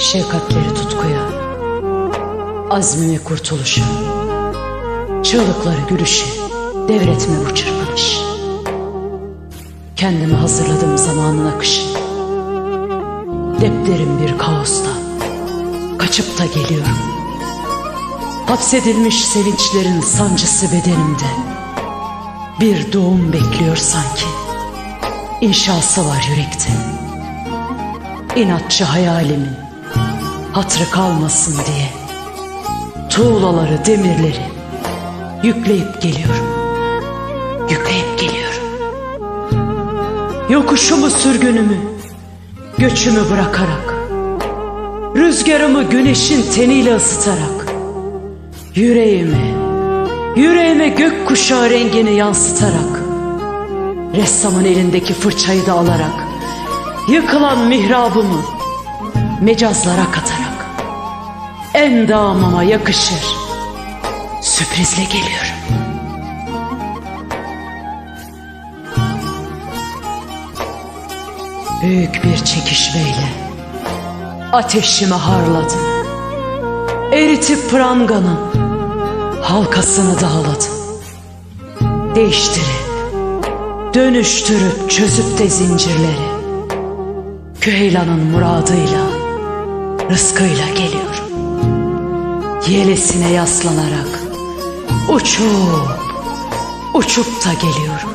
Şefkatleri tutkuya, azmi ve kurtuluşu, çığlıkları gülüşü, devretme bu çırpınış. Kendimi hazırladım zamanın akışı. Depderin bir kaosta, kaçıp da geliyorum. Hapsedilmiş sevinçlerin sancısı bedenimde. Bir doğum bekliyor sanki. İnşası var yürekte. İnatçı hayalimin hatırı kalmasın diye. Tuğlaları, demirleri yükleyip geliyorum. Yükleyip geliyorum. Yokuşumu, sürgünümü, göçümü bırakarak, rüzgarımı güneşin teniyle ısıtarak, yüreğime, yüreğime gökkuşağı rengini yansıtarak, ressamın elindeki fırçayı da alarak, yıkılan mihrabımı mecazlara katarak, endamama yakışır, sürprizle geliyorum. Büyük bir çekişmeyle ateşimi harladım. Eritip pranganın halkasını dağladım. Değiştirip, dönüştürüp çözüp de zincirleri. Küheylan'ın muradıyla, rızkıyla geliyorum. Yelesine yaslanarak uçup, uçup da geliyorum.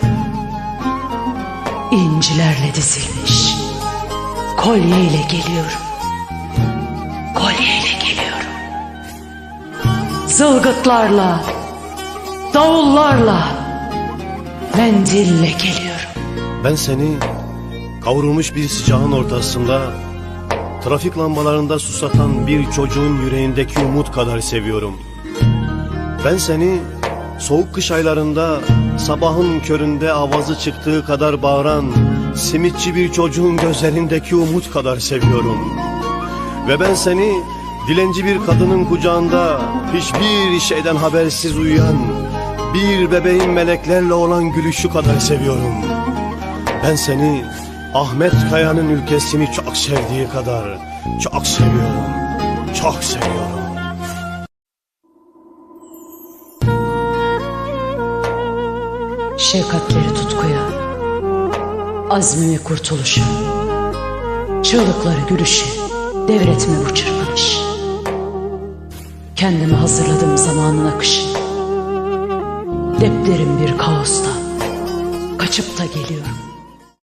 İncilerle dizilmiş kolyeyle geliyorum. Kolyeyle geliyorum. Zılgıtlarla, davullarla, mendille geliyorum. Ben seni kavrulmuş bir sıcağın ortasında trafik lambalarında susatan bir çocuğun yüreğindeki umut kadar seviyorum. Ben seni soğuk kış aylarında sabahın köründe avazı çıktığı kadar bağıran simitçi bir çocuğun gözlerindeki umut kadar seviyorum. Ve ben seni dilenci bir kadının kucağında hiçbir şeyden habersiz uyuyan bir bebeğin meleklerle olan gülüşü kadar seviyorum. Ben seni Ahmet Kaya'nın ülkesini çok sevdiği kadar çok seviyorum. Çok seviyorum. Şefkatleri tutkuya, azmi ve kurtuluşu, çığlıkları gülüşü, devretme bu çırpınış. Kendimi hazırladım zamanın akışı. Depderin bir kaosta, kaçıp da geliyorum.